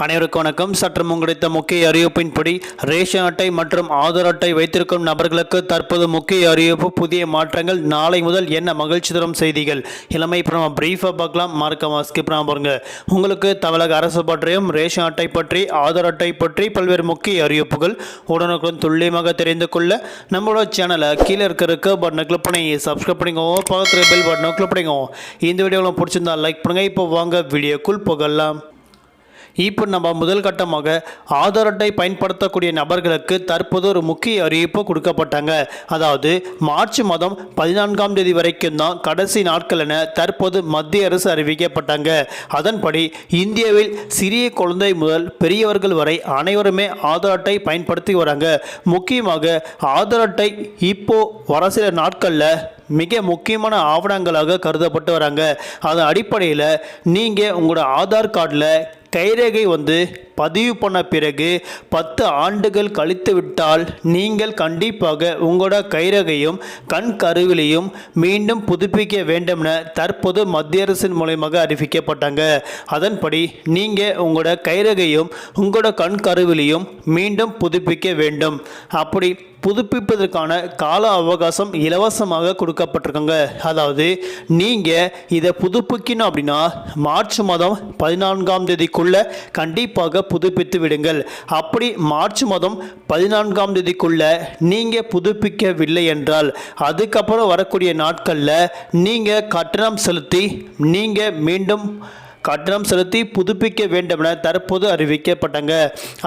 அனைவருக்கும் வணக்கம். சற்று முன்கிடைத்த முக்கிய அறிவிப்பின்படி ரேஷன் அட்டை மற்றும் ஆதார் அட்டை வைத்திருக்கும் நபர்களுக்கு தற்போது முக்கிய அறிவிப்பு புதிய மாற்றங்கள். நாளை முதல் என்ன மகிழ்ச்சி தரும் செய்திகள்? இளமை இப்போ நம்ம பிரீஃபாக பார்க்கலாம் மார்க்கமா ஸ்கிப் பாருங்க. உங்களுக்கு தமிழக அரசு பற்றியும் ரேஷன் அட்டை பற்றி ஆதார் அட்டை பற்றி பல்வேறு முக்கிய அறிவிப்புகள் உடனுக்குடன் துல்லியமாக தெரிந்து கொள்ள நம்மளோட சேனலை கீழே இருக்க பட்டனை கிளிக் பண்ணி சப்ஸ்கிரைப் பண்ணிக்கோங்க பக்கத்தில் பெல் பட்டனை கிளிக் பண்ணிக்கோங்க இந்த வீடியோ உங்களுக்கு பிடிச்சிருந்தா லைக் பண்ணுங்கள் இப்போ வாங்க வீடியோக்குள் போகலாம். இப்போ நம்ம முதல் கட்டமாக ஆதார் அட்டை பயன்படுத்தக்கூடிய நபர்களுக்கு தற்போது ஒரு முக்கிய அறிவிப்பு கொடுக்கப்பட்டாங்க. அதாவது மார்ச் மாதம் பதினான்காம் தேதி வரைக்கும் தான் கடைசி நாட்கள் என தற்போது மத்திய அரசு அறிவிக்கப்பட்டாங்க. அதன்படி இந்தியாவில் சிறிய குழந்தை முதல் பெரியவர்கள் வரை அனைவருமே ஆதார் அட்டை பயன்படுத்தி வராங்க. முக்கியமாக ஆதார் அட்டை இப்போ வர சில நாட்களில் மிக முக்கியமான ஆவணங்களாக கருதப்பட்டு வராங்க. அதன் அடிப்படையில் நீங்கள் உங்களோட ஆதார் கார்டில் கைரேகை வந்து பதிவு பண்ண பிறகு பத்து ஆண்டுகள் கழித்து விட்டால் நீங்கள் கண்டிப்பாக உங்களோட கைரகையும் கண் கருவிலையும் மீண்டும் புதுப்பிக்க வேண்டும்னு தற்போது மத்திய அரசின் மூலயமாக அறிவிக்கப்பட்டாங்க. அதன்படி நீங்கள் உங்களோட கைரகையும் உங்களோட கண் கருவிலையும் மீண்டும் புதுப்பிக்க வேண்டும். அப்படி புதுப்பிப்பதற்கான கால அவகாசம் இலவசமாக கொடுக்கப்பட்டிருக்காங்க. அதாவது நீங்கள் இதை புதுப்பிக்கணும் அப்படின்னா மார்ச் மாதம் பதினான்காம் தேதிக்குள்ளே கண்டிப்பாக புதுப்பித்து விடுங்கள். அப்படி மார்ச் மாதம் பதினான்காம் தேதிக்குள்ள நீங்கள் புதுப்பிக்கவில்லை என்றால் அதுக்கப்புறம் வரக்கூடிய நாட்களில் நீங்கள் கட்டணம் செலுத்தி நீங்கள் மீண்டும் கட்டணம் செலுத்தி புதுப்பிக்க வேண்டும் என தற்போது அறிவிக்கப்பட்டங்க.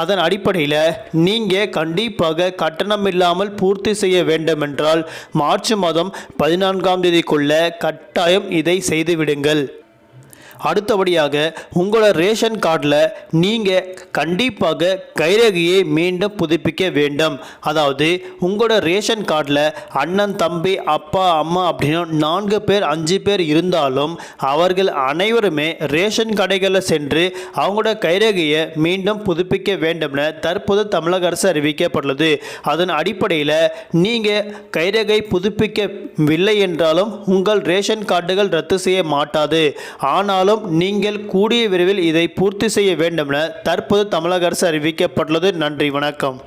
அதன் அடிப்படையில் நீங்கள் கண்டிப்பாக கட்டணம் இல்லாமல் பூர்த்தி செய்ய வேண்டும் என்றால் மார்ச் மாதம் பதினான்காம் தேதிக்குள்ள கட்டாயம் இதை செய்துவிடுங்கள். அடுத்தபடியாக உங்களோட ரேஷன் கார்டில் நீங்கள் கண்டிப்பாக கைரேகையை மீண்டும் புதுப்பிக்க வேண்டும். அதாவது உங்களோட ரேஷன் கார்டில் அண்ணன் தம்பி அப்பா அம்மா அப்படின்னு நான்கு பேர் அஞ்சு பேர் இருந்தாலும் அவர்கள் அனைவருமே ரேஷன் கடைகளில் சென்று அவங்களோட கைரேகையை மீண்டும் புதுப்பிக்க வேண்டும்னு தற்போது தமிழக அரசு அறிவிக்கப்பட்டுள்ளது. அதன் அடிப்படையில் நீங்கள் கைரேகை புதுப்பிக்கவில்லை என்றாலும் உங்கள் ரேஷன் கார்டுகள் ரத்து செய்ய மாட்டாது. ஆனாலும் நீங்கள் கூடிய விரைவில் இதை பூர்த்தி செய்ய வேண்டும் என தற்போது தமிழக அரசு அறிவிக்கப்பட்டுள்ளது. நன்றி வணக்கம்.